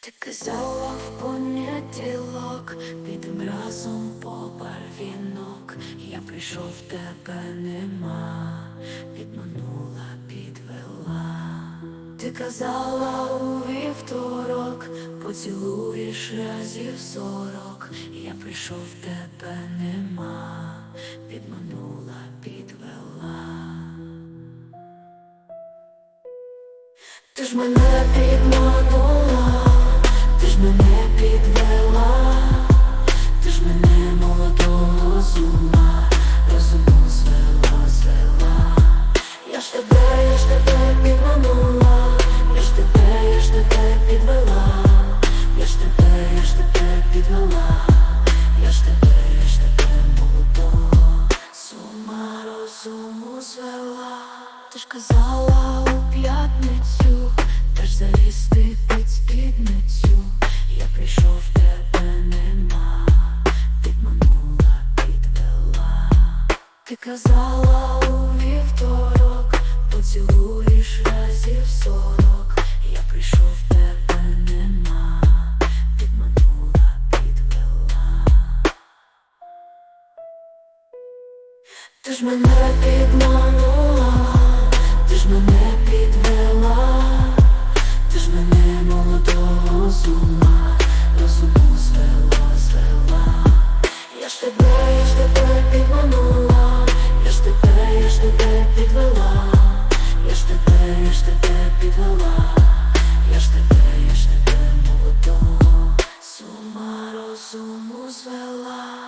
Ти казала в понеділок, підем разом по барвінок. Я прийшов, тебе нема, підманула, підвела. Ти казала у вівторок, поцілуєш разів сорок. Я прийшов, тебе нема, підманула, підвела. Ти ж мене підманула, тебе, я ж тебе підманула, я ж тебе, тебе підвела. Ти ж під спідницю. Ти казала у Ти ж мене підманула, ти ж мене підвела, ти ж мене молодого з ума, розуму звела, звела, я ж тебе, я ж тебе підманула, я ж тебе, я ж тебе підвела, я ж тебе, я ж тебе підвела, я ж тебе, я ж тебе молодого, з ума розуму звела.